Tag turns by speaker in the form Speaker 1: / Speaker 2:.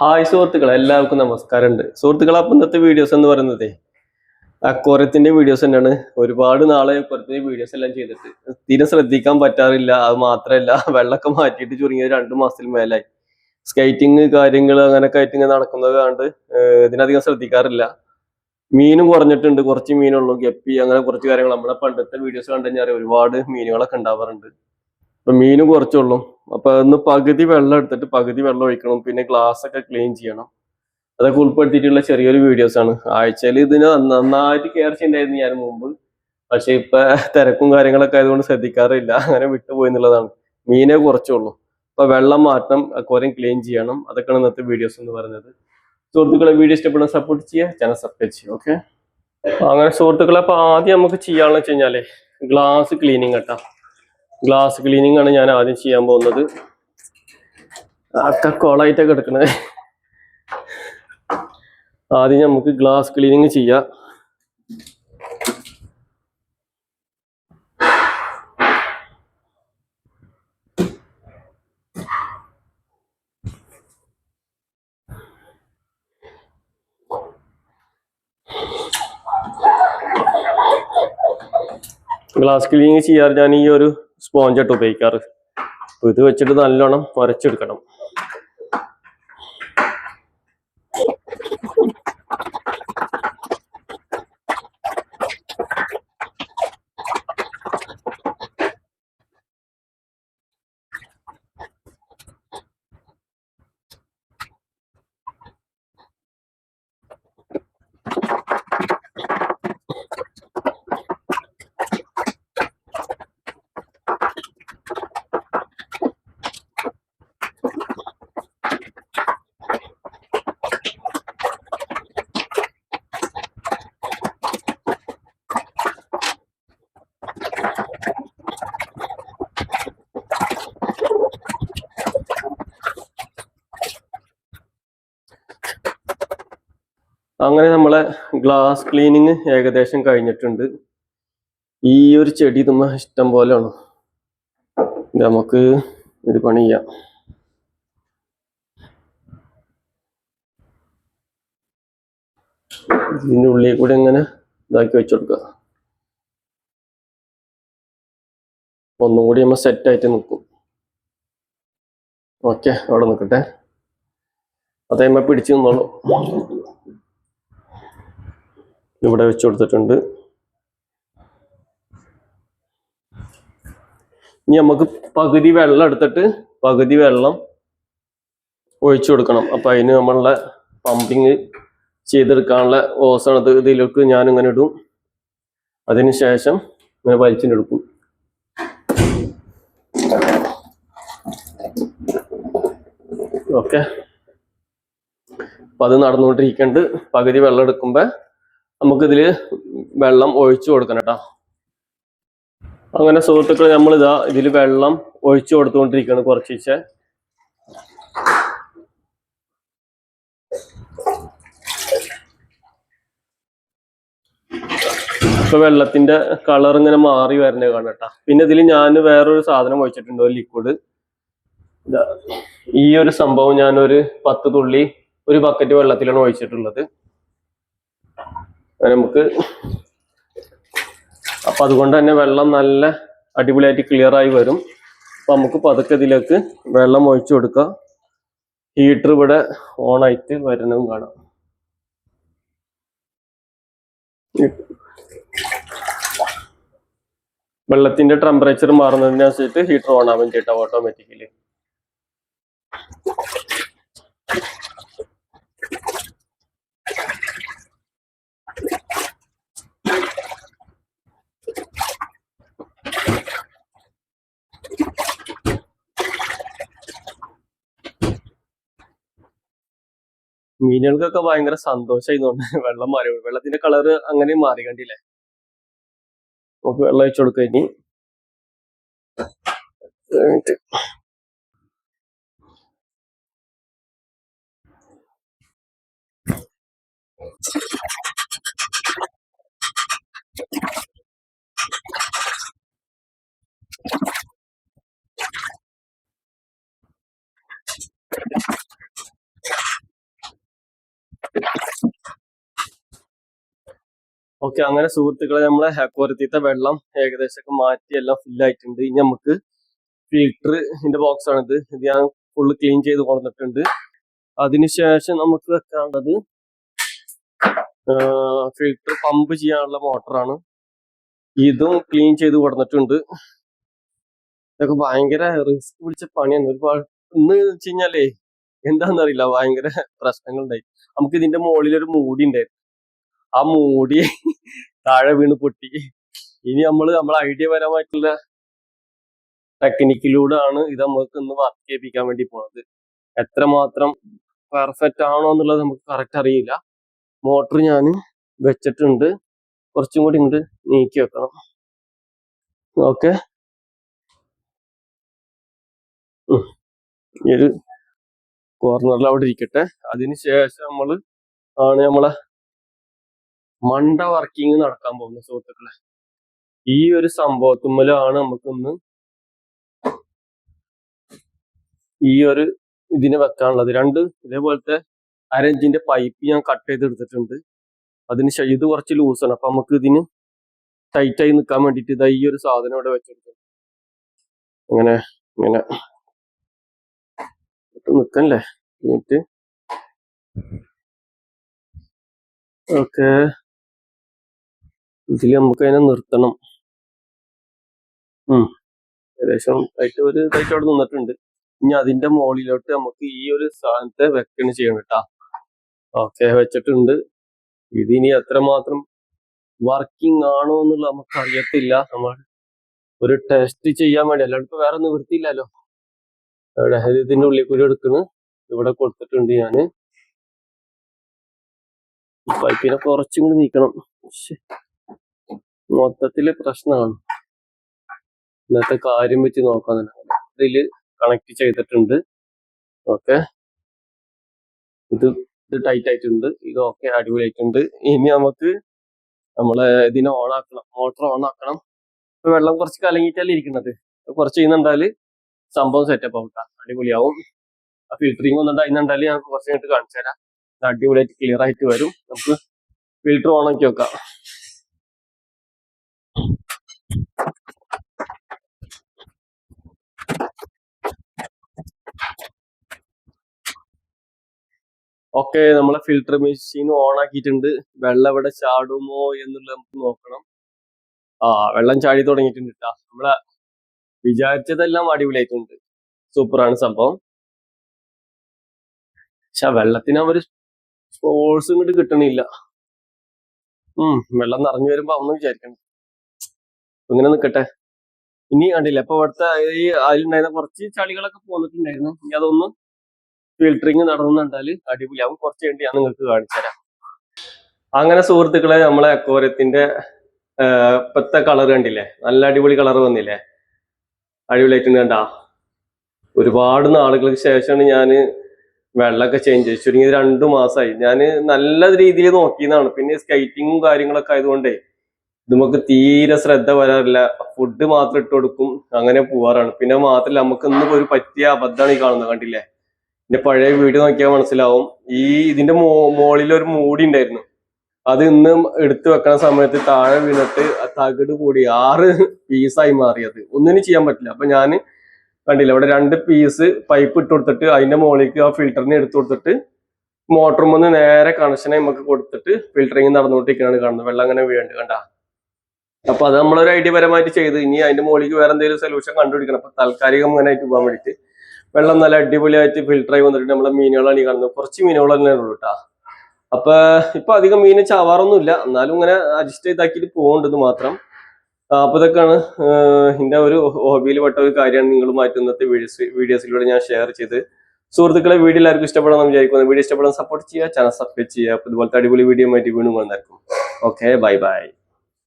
Speaker 1: Hi സുഹൃത്തുക്കളെ എല്ലാവർക്കും നമസ്കാരമുണ്ട്. സുഹൃത്തുക്കളെ അപ്പം ഇന്നത്തെ വീഡിയോസ് എന്ന് പറയുന്നത് അക്വറത്തിന്റെ വീഡിയോസ് തന്നെയാണ്. ഒരുപാട് നാളെ അക്വറത്തിന്റെ വീഡിയോസ് എല്ലാം ചെയ്തിട്ട്. തീരെ ശ്രദ്ധിക്കാൻ പറ്റാറില്ല അത് മാത്രമല്ല വെള്ളമൊക്കെ മാറ്റിയിട്ട് ചുരുങ്ങിയ രണ്ട് മാസത്തിൽ മേലായി. സ്കേറ്റിങ് കാര്യങ്ങൾ അങ്ങനെ ഇങ്ങനെ നടക്കുന്നത് കണ്ട് ഇതിനധികം ശ്രദ്ധിക്കാറില്ല. മീനും കുറഞ്ഞിട്ടുണ്ട് കുറച്ച് മീനുള്ളൂ ഗപ്പി അങ്ങനെ കുറച്ച് കാര്യങ്ങൾ. നമ്മളെ പണ്ടത്തെ വീഡിയോസ് കണ്ടു കഴിഞ്ഞാൽ ഒരുപാട് മീനുകളൊക്കെ ഉണ്ടാവാറുണ്ട്. അപ്പൊ മീനും കുറച്ചുള്ളൂ. അപ്പൊ ഒന്ന് പകുതി വെള്ളം എടുത്തിട്ട് പകുതി വെള്ളം ഒഴിക്കണം. പിന്നെ ഗ്ലാസ് ഒക്കെ ക്ലീൻ ചെയ്യണം. അതൊക്കെ ഉൾപ്പെടുത്തിയിട്ടുള്ള ചെറിയൊരു വീഡിയോസ് ആണ്. ആഴ്ചയിൽ ഇതിന് നന്ന- നന്നായിട്ട് കെയർ ചെയ്യണ്ടായിരുന്നു ഞാൻ മുമ്പ്. പക്ഷെ ഇപ്പൊ തിരക്കും കാര്യങ്ങളൊക്കെ ആയതുകൊണ്ട് ശ്രദ്ധിക്കാറില്ല. അങ്ങനെ വിട്ടുപോയി എന്നുള്ളതാണ്. മീനെ കുറച്ചുള്ളൂ. അപ്പൊ വെള്ളം മാറ്റണം അക്വാറിയം ക്ലീൻ ചെയ്യണം. അതൊക്കെയാണ് ഇന്നത്തെ വീഡിയോസ് എന്ന് പറയുന്നത്. സുഹൃത്തുക്കളെ വീഡിയോ ഇഷ്ടപ്പെടുന്ന സപ്പോർട്ട് ചെയ്യുക. ചാനൽ സബ്സ്ക്രൈബ് ചെയ്യുക ഓക്കെ അങ്ങനെ സുഹൃത്തുക്കളെ അപ്പൊ ആദ്യം നമുക്ക് ചെയ്യാന്ന് വെച്ച് കഴിഞ്ഞാൽ ഗ്ലാസ് ക്ലീനിങ് കേട്ടോ. ഗ്ലാസ് ക്ലീനിങ് ആണ് ഞാൻ ആദ്യം ചെയ്യാൻ പോകുന്നത്. ഒക്കെ കോളായിട്ടൊക്കെ എടുക്കണേ ആദ്യം നമുക്ക് ഗ്ലാസ് ക്ലീനിങ് ചെയ്യാം. ഗ്ലാസ് ക്ലീനിങ് ചെയ്യാറ് ഞാൻ ഈ ഒരു സ്പോഞ്ചായിട്ട് ഉപയോഗിക്കാറ്. അപ്പോൾ ഇത് വെച്ചിട്ട് നല്ലോണം ഉരച്ചെടുക്കണം അങ്ങനെ നമ്മളെ ഗ്ലാസ് ക്ലീനിങ് ഏകദേശം കഴിഞ്ഞിട്ടുണ്ട്. ഈ ഒരു ചെടി തുമ്മ ഇഷ്ടം പോലെയാണ്. നമുക്ക് ഒരു പണി ചെയ്യാം. ഇതിന്റെ ഉള്ളിൽ കൂടെ ഇങ്ങനെ ഇതാക്കി വെച്ചു കൊടുക്കുക. ഒന്നും കൂടി നമ്മൾ സെറ്റ് ആയിട്ട് നിൽക്കും. ഓക്കെ അവിടെ നിൽക്കട്ടെ. അതേമ്മ പിടിച്ചു നിന്നോളൂ. ഇവിടെ വെച്ച് കൊടുത്തിട്ടുണ്ട്. ഇനി നമുക്ക് പകുതി വെള്ളം എടുത്തിട്ട് പകുതി വെള്ളം ഒഴിച്ചു കൊടുക്കണം. അപ്പൊ അതിന് നമ്മളുടെ പമ്പിങ് ചെയ്തെടുക്കാനുള്ള ഓസണത് ഇത് ഇതിലേക്ക് ഞാൻ ഇങ്ങനെ ഇടും. അതിന് ശേഷം ഇങ്ങനെ വലിച്ചിട്ടെടുക്കും ഓക്കെ. അപ്പൊ അത് നടന്നുകൊണ്ടിരിക്കുന്നുണ്ട്. പകുതി വെള്ളം എടുക്കുമ്പോ നമുക്കിതിൽ വെള്ളം ഒഴിച്ചു കൊടുക്കണം കേട്ടോ. അങ്ങനെ സുഹൃത്തുക്കൾ നമ്മൾ ഇതാ ഇതിൽ വെള്ളം ഒഴിച്ചു കൊടുത്തുകൊണ്ടിരിക്കുകയാണ് കുറച്ചിച്ച് ഇപ്പൊ വെള്ളത്തിന്റെ കളർ ഇങ്ങനെ മാറി വരുന്നത് കാണാം കേട്ടോ. പിന്നെ ഇതിൽ ഞാൻ വേറൊരു സാധനം ഒഴിച്ചിട്ടുണ്ട് ഒരു ലിക്വിഡ് ഈ ഒരു സംഭവം ഞാനൊരു പത്ത് തുള്ളി ഒരു ബക്കറ്റ് വെള്ളത്തിലാണ് ഒഴിച്ചിട്ടുള്ളത്. നമുക്ക് അപ്പം അതുകൊണ്ട് തന്നെ വെള്ളം നല്ല അടിപൊളിയായിട്ട് ക്ലിയർ ആയി വരും. അപ്പം നമുക്ക് പതുക്കെ ഇതിലേക്ക് വെള്ളം ഒഴിച്ചു കൊടുക്കുക ഹീറ്റർ ഇവിടെ ഓൺ ആയിട്ട് വരുന്നതും കാണാം. വെള്ളത്തിന്റെ ടെമ്പറേച്ചർ മാറുന്നതിനനുസരിച്ച് ഹീറ്റർ ഓൺ ആവാൻ ചേട്ടാ ഓട്ടോമാറ്റിക്കലി മീനുകൾക്കൊക്കെ ഭയങ്കര സന്തോഷമായി തോന്നുന്നു വെള്ളം മാറി വെള്ളത്തിന്റെ കളറ് അങ്ങനെ മാറി കണ്ടില്ലേ നമുക്ക് വെള്ളം ഒഴിച്ചു കൊടുക്കുക ഇനി Thank minute. ഓക്കെ അങ്ങനെ സുഹൃത്തുക്കളെ നമ്മളെ അക്വരത്തിത്തെ വെള്ളം ഏകദേശം ഒക്കെ മാറ്റി എല്ലാം ഫില്ലായിട്ടുണ്ട് ഇനി നമുക്ക് ഫിൽറ്റർ ഇതിന്റെ ബോക്സ് ആണിത്. ഇത് ഞാൻ ഫുള്ള് ക്ലീൻ ചെയ്ത് കൊണ്ടിട്ടുണ്ട് അതിനുശേഷം നമുക്ക് വെക്കാനുള്ളത് ഫിൽറ്റർ പമ്പ് ചെയ്യാനുള്ള മോട്ടറാണ് ഇതും ക്ലീൻ ചെയ്ത് കൊടുത്തിട്ടുണ്ട് ഇതൊക്കെ ഭയങ്കര റിസ്ക് പിടിച്ച പണിയാണ്. ഒരുപാട് ഇന്ന് വെച്ച് കഴിഞ്ഞാലേ എന്താണെന്നറിയില്ല ഭയങ്കര പ്രശ്നങ്ങളുണ്ടായി. നമുക്ക് ഇതിന്റെ മുകളിൽ ഒരു മൂടി ഉണ്ടായിരുന്നു. ആ മൂടി താഴെ വീണ് പൊട്ടി. ഇനി നമ്മൾ നമ്മളെ ഐഡിയ പരമായിട്ടുള്ള ടെക്നിക്കിലൂടെ ആണ് ഇത് നമുക്ക് ഇന്ന് വർക്ക് ചെയ്യിപ്പിക്കാൻ വേണ്ടി പോണത്. എത്ര മാത്രം പെർഫെക്റ്റ് ആണോ എന്നുള്ളത് നമുക്ക് കറക്റ്റ് അറിയില്ല. മോട്ടർ ഞാൻ വെച്ചിട്ടുണ്ട്. കുറച്ചും കൂടി ഇങ്ങോട്ട് നീക്കി വെക്കണം. ഓക്കെ. ഈ ഒരു കോർണറിൽ അവിടെ ഇരിക്കട്ടെ. അതിന് ശേഷം നമ്മൾ ആണ് നമ്മളെ മണ്ട വർക്കിംഗ് നടക്കാൻ പോകുന്നു സുഹൃത്തുക്കളെ. ഈ ഒരു സംഭവത്തുമ്മലാണ് നമുക്കൊന്ന് ഈ ഒരു ഇതിനെ വെക്കാനുള്ളത്. രണ്ട് ഇതേപോലത്തെ അരഞ്ചിന്റെ പൈപ്പ് ഞാൻ കട്ട് ചെയ്തെടുത്തിട്ടുണ്ട്. അതിന് ഇത് കുറച്ച് ലൂസാണ് അപ്പൊ നമുക്ക് ഇതിന് ടൈറ്റായി നിൽക്കാൻ വേണ്ടിയിട്ട് ഇതാ ഈ ഒരു സാധനം ഇവിടെ വെച്ചെടുത്തു. അങ്ങനെ ഇങ്ങനെ. നിക്കല്ലേ? എന്നിട്ട് ഓക്കെ. ഇതിൽ നമുക്ക് അതിനെ നിർത്തണം. ഉം. ഏകദേശം ടൈറ്റ് ഒരു ടൈറ്റ് അവിടെ നിന്നിട്ടുണ്ട്. ഇനി അതിന്റെ മുകളിലോട്ട് നമുക്ക് ഈ ഒരു സാധനത്തെ വെക്കണ് ചെയ്യണം കേട്ടാ ഓക്കെ വെച്ചിട്ടുണ്ട്. ഇതിനി എത്രമാത്രം വർക്കിംഗ് ആണോ എന്നുള്ള നമുക്ക് അറിയത്തില്ല നമ്മൾ ഒരു ടെസ്റ്റ് ചെയ്യാൻ വേണ്ടി. അല്ലാണ്ട് വേറെ നിവൃത്തിയില്ലല്ലോ വൃത്തിയില്ലല്ലോ ഇത് ഇതിന്റെ ഉള്ളിൽ കൂടി എടുക്കണ്. ഇവിടെ കൊടുത്തിട്ടുണ്ട് ഞാൻ. പൈപ്പിനെ കുറച്ചും കൂടി നീക്കണം. മൊത്തത്തിൽ പ്രശ്നമാണ് ഇന്നത്തെ കാര്യം വെച്ച് നോക്കാൻ ഇതിൽ കണക്ട് ചെയ്തിട്ടുണ്ട്. ഓക്കെ. ഇത് ഇത് ടൈറ്റ് ആയിട്ടുണ്ട്. ഇത് അടിപൊളിയായിട്ടുണ്ട്. ഇനി നമുക്ക് നമ്മളെ ഇതിനെ ഓൺ ആക്കണം. മോട്ടർ ഓൺ ആക്കണം. ഇപ്പൊ വെള്ളം കുറച്ച് കലങ്ങിയിട്ടല്ലേ ഇരിക്കുന്നത്. കുറച്ച് ചെയ്യുന്നുണ്ടാൽ സംഭവം സെറ്റപ്പ് ആവും ട്ടാ. അടിപൊളിയാവും. ആ ഫിൽറ്ററിങ് ഒന്നും ഉണ്ടായിരുന്നുണ്ടാൽ നമുക്ക് കുറച്ച് കഴിഞ്ഞിട്ട് കാണിച്ചു തരാം അടിപൊളിയായിട്ട് ക്ലിയർ ആയിട്ട് വരും. നമുക്ക് ഫിൽറ്റർ ഓൺ ആക്കി വെക്കാം. ഓക്കെ നമ്മളെ ഫിൽട്ടർ മെഷീൻ ഓൺ ആക്കിയിട്ടുണ്ട് വെള്ളം ഇവിടെ ചാടുമോ എന്നുള്ളത് നമുക്ക് നോക്കണം. ആ വെള്ളം ചാടി തുടങ്ങിയിട്ടുണ്ട് കേട്ടോ നമ്മളെ വിചാരിച്ചതെല്ലാം അടിപൊളിയായിട്ടുണ്ട്. സൂപ്പറാണ് സംഭവം. പക്ഷെ വെള്ളത്തിന് അവർ സ്പോർട്സ് ഇങ്ങോട്ട് കിട്ടണില്ല. ഉം വെള്ളം നിറഞ്ഞു വരുമ്പോ അവന്ന് വിചാരിക്കണം ഇങ്ങനെ നിൽക്കട്ടെ ഇനി കണ്ടില്ല. അപ്പൊ അവിടുത്തെ ഈ അതിലുണ്ടായിരുന്ന കുറച്ച് ചളികളൊക്കെ പോന്നിട്ടുണ്ടായിരുന്നു. ഇനി അതൊന്ന് ഫിൽറ്ററിങ് നടന്നുണ്ടാൽ അടിപൊളിയാവും കുറച്ച് വേണ്ടി ഞാൻ നിങ്ങൾക്ക് കാണിച്ചു തരാം. അങ്ങനെ സുഹൃത്തുക്കളെ നമ്മളെ അക്വാരത്തിന്റെ ഇപ്പത്തെ കളർ കണ്ടില്ലേ? നല്ല അടിപൊളി കളർ വന്നില്ലേ? അടിപൊളിയായിട്ടുണ്ട് കണ്ടാ. ഒരുപാട് നാളുകൾക്ക് ശേഷമാണ് ഞാൻ വെള്ളമൊക്കെ ചേഞ്ച് ചെയ്തു. ചുരുങ്ങിയത് രണ്ടു മാസമായി. ഞാൻ നല്ല രീതിയിൽ നോക്കിയതാണ്. പിന്നെ സ്കൈറ്റിങ്ങും കാര്യങ്ങളൊക്കെ ആയതുകൊണ്ടേ നമുക്ക് തീരെ ശ്രദ്ധ വരാറില്ല. ഫുഡ് മാത്രം ഇട്ട് കൊടുക്കും അങ്ങനെ പോവാറാണ്. പിന്നെ മാത്രമല്ല നമുക്ക് ഇന്ന് ഒരു പറ്റിയ അബദ്ധമാണ് ഈ കാണുന്നത് കണ്ടില്ലേ? എന്റെ പഴയ വീഡിയോ നോക്കിയാൽ മനസ്സിലാവും. ഈ ഇതിന്റെ മോ ഒരു മൂടി ഉണ്ടായിരുന്നു. അത് ഇന്ന് എടുത്തു വെക്കണ സമയത്ത് താഴെ വീണിട്ട് തകട് കൂടി ആറ് പീസായി മാറിയത്. ഒന്നിനും ചെയ്യാൻ പറ്റില്ല. അപ്പൊ ഞാൻ കണ്ടില്ല ഇവിടെ രണ്ട് പീസ് പൈപ്പ് ഇട്ട് കൊടുത്തിട്ട് അതിന്റെ മുകളിലേക്ക് ആ ഫിൽറ്ററിന് എടുത്തു കൊടുത്തിട്ട് മോട്ടറും ഒന്ന് നേരെ കണക്ഷനെ നമുക്ക് കൊടുത്തിട്ട് ഫിൽറ്ററിങ് നടന്നുകൊണ്ടിരിക്കുകയാണ് കാണുന്നത്. വെള്ളം അങ്ങനെ വീഴണ്ട് കണ്ട. അപ്പൊ അത് നമ്മളൊരു ഐഡിയ പരമായിട്ട് ചെയ്ത് ഇനി അതിന്റെ മുകളിലേക്ക് വേറെ എന്തെങ്കിലും സൊല്യൂഷൻ കണ്ടുപിടിക്കണം. അപ്പൊ താൽക്കാലികം അങ്ങനെ ആയിട്ട് പോകാൻ വേണ്ടിട്ട് വെള്ളം നല്ല അടിപൊളിയായിട്ട് ആയി വന്നിട്ട് നമ്മളെ മീനുകളാണ് ഈ കാണുന്നത്. കുറച്ച് മീനുകൾ തന്നെ ഉള്ളൂ കേട്ടാ അപ്പൊ ഇപ്പൊ അധികം മീന് ചാവാറൊന്നുമില്ല എന്നാലും ഇങ്ങനെ അഡ്ജസ്റ്റ് ചെയ്താക്കിയിട്ട് പോകേണ്ടത് മാത്രം. അപ്പൊ ഇതൊക്കെയാണ് എന്റെ ഒരു ഹോബിയിൽ പെട്ട ഒരു കാര്യമാണ് നിങ്ങളുമായിട്ട് ഇന്നത്തെ വീഡിയോസ് വീഡിയോസിലൂടെ ഞാൻ ഷെയർ ചെയ്ത്. സുഹൃത്തുക്കളെ വീഡിയോ എല്ലാവർക്കും ഇഷ്ടപ്പെടാമെന്ന് വിചാരിക്കുന്നു. വീഡിയോ ഇഷ്ടപ്പെടാൻ സപ്പോർട്ട് ചെയ്യുക. ചാനൽ സബ്സ്ക്രൈബ് ചെയ്യുക. അപ്പൊ ഇതുപോലത്തെ അടിപൊളി വീഡിയോ ആയിട്ട് വീണ്ടും വന്നായിരിക്കും ഓക്കെ ബൈ ബൈ